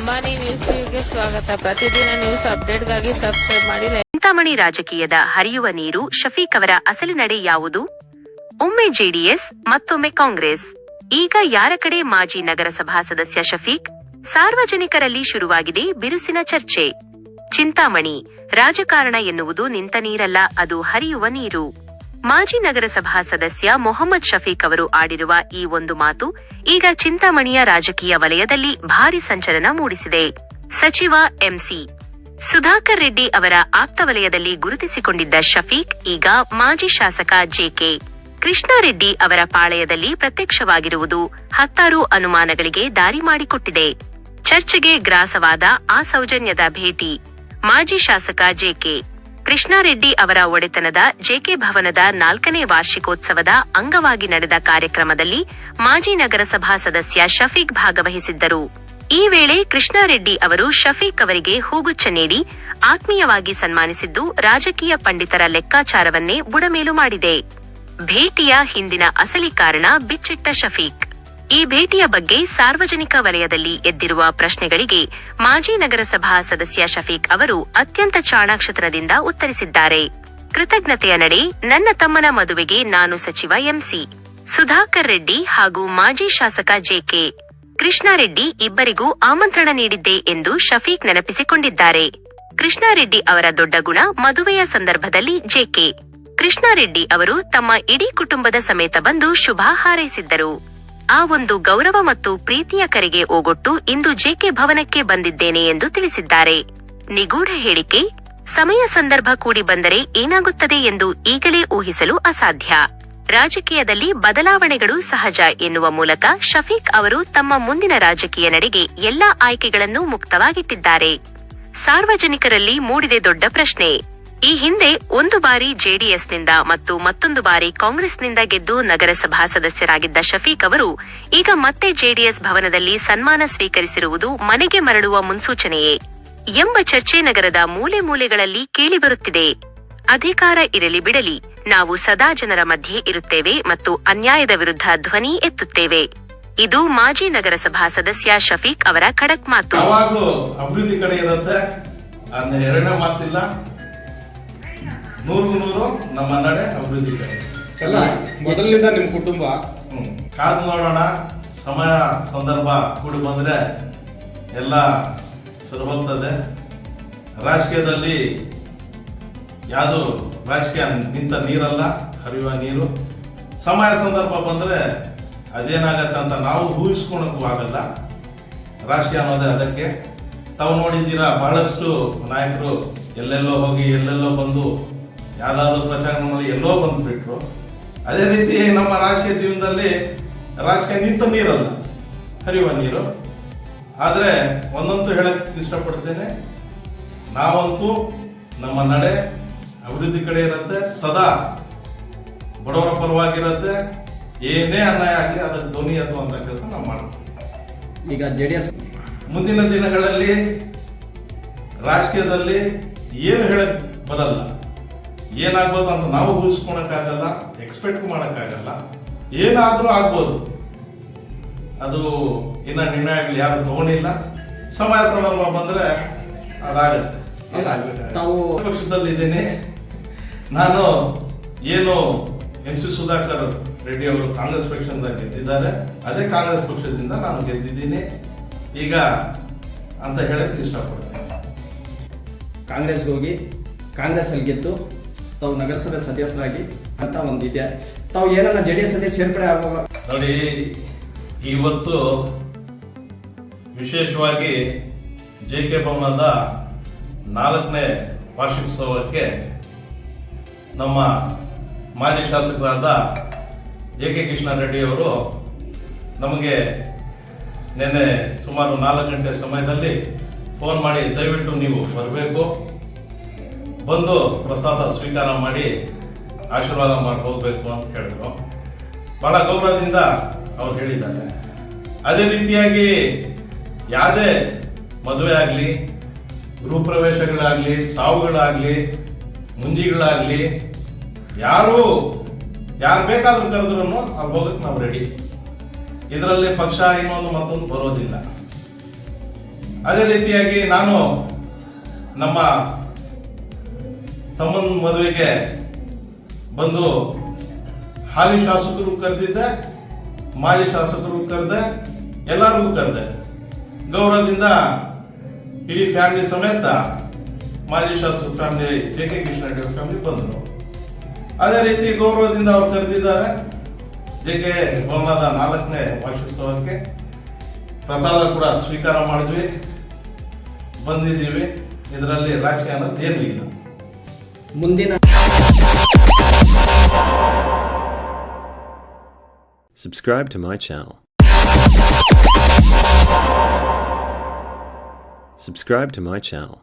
ಅಂಬಾನಿ ನ್ಯೂಸ್ಗೆ ಸ್ವಾಗತ. ಪ್ರತಿದಿನ ನ್ಯೂಸ್ ಅಪ್ಡೇಟ್ಗಾಗಿ ಸಬ್ಸ್ಕ್ರೈಬ್ ಮಾಡಿ ಚಿಂತಾಮಣಿ ರಾಜಕೀಯದ ಹರಿಯುವ ನೀರು ಶಫೀಕ್ ಅವರ ಅಸಲಿ ನಡೆ ಯಾವುದು? ಒಮ್ಮೆ ಜೆಡಿಎಸ್, ಮತ್ತೊಮ್ಮೆ ಕಾಂಗ್ರೆಸ್. ಈಗ ಯಾರ ಕಡೆ ಮಾಜಿ ನಗರಸಭಾ ಸದಸ್ಯ ಶಫೀಕ್? ಸಾರ್ವಜನಿಕರಲ್ಲಿ ಶುರುವಾಗಿದೆ ಬಿರುಸಿನ ಚರ್ಚೆ. ಚಿಂತಾಮಣಿ, ರಾಜಕಾರಣ ಎನ್ನುವುದು ನಿಂತ ನೀರಲ್ಲ, ಅದು ಹರಿಯುವ ನೀರು. ಮಾಜಿ ನಗರಸಭಾ ಸದಸ್ಯ ಮೊಹಮ್ಮದ್ ಶಫೀಕ್ ಅವರು ಆಡಿರುವ ಈ ಒಂದು ಮಾತು ಈಗ ಚಿಂತಾಮಣಿಯ ರಾಜಕೀಯ ವಲಯದಲ್ಲಿ ಭಾರಿ ಸಂಚಲನ ಮೂಡಿಸಿದೆ. ಸಚಿವ ಎಂಸಿ ಸುಧಾಕರ್ ರೆಡ್ಡಿ ಅವರ ಆಪ್ತ ವಲಯದಲ್ಲಿ ಗುರುತಿಸಿಕೊಂಡಿದ್ದ ಶಫೀಕ್ ಈಗ ಮಾಜಿ ಶಾಸಕ ಜೆಕೆ ಕೃಷ್ಣಾರೆಡ್ಡಿ ಅವರ ಪಾಳಯದಲ್ಲಿ ಪ್ರತ್ಯಕ್ಷವಾಗಿರುವುದು ಹತ್ತಾರು ಅನುಮಾನಗಳಿಗೆ ದಾರಿ ಮಾಡಿಕೊಟ್ಟಿದೆ. ಚರ್ಚೆಗೆ ಗ್ರಾಸವಾದ ಆ ಸೌಜನ್ಯದ ಭೇಟಿ ಮಾಜಿ ಶಾಸಕ ಜೆಕೆ ಕೃಷ್ಣಾರೆಡ್ಡಿ ಅವರ ಒಡೆತನದ ಜೆಕೆ ಭವನದ ನಾಲ್ಕನೇ ವಾರ್ಷಿಕೋತ್ಸವದ ಅಂಗವಾಗಿ ನಡೆದ ಕಾರ್ಯಕ್ರಮದಲ್ಲಿ ಮಾಜಿ ನಗರಸಭಾ ಸದಸ್ಯ ಶಫೀಕ್ ಭಾಗವಹಿಸಿದ್ದರು. ಈ ವೇಳೆ ಕೃಷ್ಣಾರೆಡ್ಡಿ ಅವರು ಶಫೀಕ್ ಅವರಿಗೆ ಹೂಗುಚ್ಛ ನೀಡಿ ಆತ್ಮೀಯವಾಗಿ ಸನ್ಮಾನಿಸಿದ್ದು ರಾಜಕೀಯ ಪಂಡಿತರ ಲೆಕ್ಕಾಚಾರವನ್ನೇ ಬುಡಮೇಲು ಮಾಡಿದೆ. ಭೇಟಿಯ ಹಿಂದಿನ ಅಸಲಿ ಕಾರಣ ಬಿಚ್ಚಿಟ್ಟ ಶಫೀಕ್. ಈ ಭೇಟಿಯ ಬಗ್ಗೆ ಸಾರ್ವಜನಿಕ ವಲಯದಲ್ಲಿ ಎದ್ದಿರುವ ಪ್ರಶ್ನೆಗಳಿಗೆ ಮಾಜಿ ನಗರಸಭಾ ಸದಸ್ಯ ಶಫೀಕ್ ಅವರು ಅತ್ಯಂತ ಚಾಣಾಕ್ಷತನದಿಂದ ಉತ್ತರಿಸಿದ್ದಾರೆ. ಕೃತಜ್ಞತೆಯ ನಡೆ, ನನ್ನ ತಮ್ಮನ ಮದುವೆಗೆ ನಾನು ಸಚಿವ ಎಂಸಿ. ಸುಧಾಕರ್ ರೆಡ್ಡಿ ಹಾಗೂ ಮಾಜಿ ಶಾಸಕ ಜೆಕೆ ಕೃಷ್ಣಾರೆಡ್ಡಿ ಇಬ್ಬರಿಗೂ ಆಮಂತ್ರಣ ನೀಡಿದ್ದೆ ಎಂದು ಶಫೀಕ್ ನೆನಪಿಸಿಕೊಂಡಿದ್ದಾರೆ. ಕೃಷ್ಣಾರೆಡ್ಡಿ ಅವರ ದೊಡ್ಡ ಗುಣ ಮದುವೆಯ ಸಂದರ್ಭದಲ್ಲಿ ಜೆಕೆ ಕೃಷ್ಣಾರೆಡ್ಡಿ ಅವರು ತಮ್ಮ ಇಡೀ ಕುಟುಂಬದ ಸಮೇತ ಬಂದು ಶುಭ ಹಾರೈಸಿದ್ದರು. ಆ ಒಂದು ಗೌರವ ಮತ್ತು ಪ್ರೀತಿಯ ಕರೆಗೆ ಓಗೊಟ್ಟು ಇಂದು ಜೆಕೆ ಭವನಕ್ಕೆ ಬಂದಿದ್ದೇನೆ ಎಂದು ತಿಳಿಸಿದ್ದಾರೆ. ನಿಗೂಢ ಹೇಳಿಕೆ, ಸಮಯ ಸಂದರ್ಭ ಕೂಡಿ ಬಂದರೆ ಏನಾಗುತ್ತದೆ ಎಂದು ಈಗಲೇ ಊಹಿಸಲು ಅಸಾಧ್ಯ. ರಾಜಕೀಯದಲ್ಲಿ ಬದಲಾವಣೆಗಳು ಸಹಜ ಎನ್ನುವ ಮೂಲಕ ಶಫೀಕ್ ಅವರು ತಮ್ಮ ಮುಂದಿನ ರಾಜಕೀಯ ನಡೆಗೆ ಎಲ್ಲಾ ಆಯ್ಕೆಗಳನ್ನು ಮುಕ್ತವಾಗಿಟ್ಟಿದ್ದಾರೆ. ಸಾರ್ವಜನಿಕರಲ್ಲಿ ಮೂಡಿದೆ ದೊಡ್ಡ ಪ್ರಶ್ನೆ. ಈ ಹಿಂದೆ ಒಂದು ಬಾರಿ ಜೆಡಿಎಸ್ನಿಂದ ಮತ್ತು ಮತ್ತೊಂದು ಬಾರಿ ಕಾಂಗ್ರೆಸ್ನಿಂದ ಗೆದ್ದು ನಗರಸಭಾ ಸದಸ್ಯರಾಗಿದ್ದ ಶಫೀಕ್ ಅವರು ಈಗ ಮತ್ತೆ ಜೆಡಿಎಸ್ ಭವನದಲ್ಲಿ ಸನ್ಮಾನ ಸ್ವೀಕರಿಸಿರುವುದು ಮನೆಗೆ ಮರಳುವ ಮುನ್ಸೂಚನೆಯೇ ಎಂಬ ಚರ್ಚೆ ನಗರದ ಮೂಲೆ ಮೂಲೆಗಳಲ್ಲಿ ಕೇಳಿಬರುತ್ತಿದೆ. ಅಧಿಕಾರ ಇರಲಿ ಬಿಡಲಿ, ನಾವು ಸದಾ ಜನರ ಮಧ್ಯೆ ಇರುತ್ತೇವೆ ಮತ್ತು ಅನ್ಯಾಯದ ವಿರುದ್ಧ ಧ್ವನಿ ಎತ್ತುತ್ತೇವೆ. ಇದು ಮಾಜಿ ನಗರಸಭಾ ಸದಸ್ಯ ಶಫೀಕ್ ಅವರ ಖಡಕ್ ಮಾತು. ನೂರು ನೂರು ನಮ್ಮ ನಡೆ ಅಭಿವೃದ್ಧಿ ಎಲ್ಲ ಮೊದಲಿನಿಂದ ನಿಮ್ಮ ಕುಟುಂಬ? ಹ್ಞೂ ಕಾದು ನೋಡೋಣ ಸಮಯ ಸಂದರ್ಭ ಕೂಡಿ ಬಂದ್ರೆ ಎಲ್ಲ ಸುಲಭತ್ತದೆ ರಾಜಕೀಯದಲ್ಲಿ ಯಾವುದು ರಾಜಕೀಯ ನಿಂತ ನೀರಲ್ಲ ಹರಿಯುವ ನೀರು. ಸಮಯ ಸಂದರ್ಭ ಬಂದ್ರೆ ಅದೇನಾಗತ್ತೆ ಅಂತ ನಾವು ಊಹಿಸ್ಕೊಳಕ್ಕೂ ಆಗಲ್ಲ. ರಾಜಕೀಯ ಅನ್ನೋದೇ ಅದಕ್ಕೆ. ತಾವು ನೋಡಿದ್ದೀರಾ ಬಹಳಷ್ಟು ನಾಯಕರು ಎಲ್ಲೆಲ್ಲೋ ಹೋಗಿ ಎಲ್ಲೆಲ್ಲೋ ಬಂದು ಯಾವ್ದಾದ್ರು ಮಾಡಿ ಎಲ್ಲೋ ಬಂದ್ಬಿಟ್ರು. ಅದೇ ರೀತಿ ನಮ್ಮ ರಾಜಕೀಯ ಜೀವನದಲ್ಲಿ ರಾಜಕೀಯ ನಿಂತ ನೀರಲ್ಲ ಹರಿಯುವ ನೀರು. ಆದರೆ ಒಂದಂತೂ ಹೇಳಕ್ ಇಷ್ಟಪಡ್ತೇನೆ ನಾವಂತೂ ನಮ್ಮ ನಡೆ ಅಭಿವೃದ್ಧಿ ಕಡೆ ಇರುತ್ತೆ ಸದಾ ಬಡವರ ಪರವಾಗಿರುತ್ತೆ. ಏನೇ ಅನ್ಯಾಯ ಆಗಲಿ ಅದಕ್ಕೆ ಧ್ವನಿ ಅಂತ ಕೆಲಸ ನಾವು ಮಾಡ್ತೀವಿ. ಈಗ ಜೆ ಡಿ ಎಸ್ ಮುಂದಿನ ದಿನಗಳಲ್ಲಿ ರಾಜಕೀಯದಲ್ಲಿ ಏನು ಹೇಳಕ್ ಬರಲ್ಲ. ಏನಾಗ್ಬೋದು ಅಂತ ನಾವು ಊಹಿಸ್ಕೊಳಕ್ಕಾಗಲ್ಲ ಎಕ್ಸ್ಪೆಕ್ಟ್ ಮಾಡೋಕ್ಕಾಗಲ್ಲ. ಏನಾದರೂ ಆಗ್ಬೋದು. ಅದು ಇನ್ನ ನಿರ್ಣಯಗಳು ಆಗಲಿ ಯಾರು ತಗೊಂಡಿಲ್ಲ. ಸಮಯ ಸಂದರ್ಭ ಬಂದ್ರೆ ಅದಾಗತ್ತೆ. ತಾವು ಪಕ್ಷದಲ್ಲಿದ್ದೇನೆ. ನಾನು ಏನು ಎಂ ಸಿ ಸುಧಾಕರ್ ರೆಡ್ಡಿ ಅವರು ಕಾಂಗ್ರೆಸ್ ಪಕ್ಷದಿಂದ ಗೆದ್ದಿದ್ದಾರೆ. ಅದೇ ಕಾಂಗ್ರೆಸ್ ಪಕ್ಷದಿಂದ ನಾನು ಗೆದ್ದಿದ್ದೀನಿ. ಈಗ ಅಂತ ಹೇಳಕ್ ಇಷ್ಟಪಡ್ತೇನೆ. ಕಾಂಗ್ರೆಸ್ಗೆ ಹೋಗಿ ಕಾಂಗ್ರೆಸ್ ಅಲ್ಲಿ ಗೆದ್ದು ತಾವು ನಗರಸಭೆ ಸದಸ್ಯರಾಗಿ ಅಂತ ಒಂದು ಇದೆ. ತಾವು ಏನನ್ನ ಜೆ ಡಿ ಎಸ್ ಅಲ್ಲಿ ಸೇರ್ಪಡೆ ಆಗುವ ನೋಡಿ, ಇವತ್ತು ವಿಶೇಷವಾಗಿ ಜೆ ಕೆ ಭವನದ ನಾಲ್ಕನೇ ವಾರ್ಷಿಕೋತ್ಸವಕ್ಕೆ ನಮ್ಮ ಮಾಜಿ ಶಾಸಕರಾದ ಜೆ ಕೆ ಕೃಷ್ಣಾರೆಡ್ಡಿ ಅವರು ನಮಗೆ ನಿನ್ನೆ ಸುಮಾರು ನಾಲ್ಕು ಗಂಟೆ ಸಮಯದಲ್ಲಿ ಫೋನ್ ಮಾಡಿ, ದಯವಿಟ್ಟು ನೀವು ಬರಬೇಕು. ಬಂದು ಪ್ರಸಾದ ಸ್ವೀಕಾರ ಮಾಡಿ ಆಶೀರ್ವಾದ ಮಾಡಿ ಹೋಗಬೇಕು ಅಂತ ಹೇಳಿದ್ರು. ಬಹಳ ಗೌರವದಿಂದ ಅವ್ರು ಹೇಳಿದ್ದಾರೆ. ಅದೇ ರೀತಿಯಾಗಿ ಯಾವುದೇ ಮದುವೆ ಆಗಲಿ, ಗೃಹಪ್ರವೇಶಗಳಾಗಲಿ, ಸಾವುಗಳಾಗಲಿ, ಮುಂಜಿಗಳಾಗಲಿ, ಯಾರು ಯಾರು ಬೇಕಾದ್ರೂ ಕರೆದ್ರು ಅಲ್ಲಿ ಹೋಗಕ್ಕೆ ನಾವು ರೆಡಿ ಇದರಲ್ಲಿ ಪಕ್ಷ ಇನ್ನೊಂದು ಮತ್ತೊಂದು ಬರೋದಿಲ್ಲ. ಅದೇ ರೀತಿಯಾಗಿ ನಾನು ನಮ್ಮ ತಮ್ಮನ ಮದುವೆಗೆ ಬಂದು ಹಾಲಿ ಶಾಸಕರು ಕರೆದಿದ್ದೆ, ಮಾಜಿ ಶಾಸಕರು ಕರೆದೆ, ಎಲ್ಲರಿಗೂ ಕರೆದೆ. ಗೌರವದಿಂದ ಇಡೀ ಫ್ಯಾಮಿಲಿ ಸಮೇತ ಮಾಜಿ ಶಾಸಕರ family J K Krishna Reddy ಅವ್ರ ಫ್ಯಾಮಿಲಿ ಬಂದರು. ಅದೇ ರೀತಿ ಗೌರವದಿಂದ ಅವ್ರು ಕರೆದಿದ್ದಾರೆ. ಜೆ ಕೆ ಭವನದ ನಾಲ್ಕನೇ ವಾರ್ಷಿಕೋತ್ಸವಕ್ಕೆ ಪ್ರಸಾದ ಕೂಡ ಸ್ವೀಕಾರ ಮಾಡಿದ್ವಿ. ಬಂದಿದ್ದೀವಿ. ಇದರಲ್ಲಿ ರಾಜಕೀಯ ಅನ್ನೋದು ಏನೂ ಇಲ್ಲ. ಮುಂದಿನ Subscribe to my channel. Subscribe to my channel.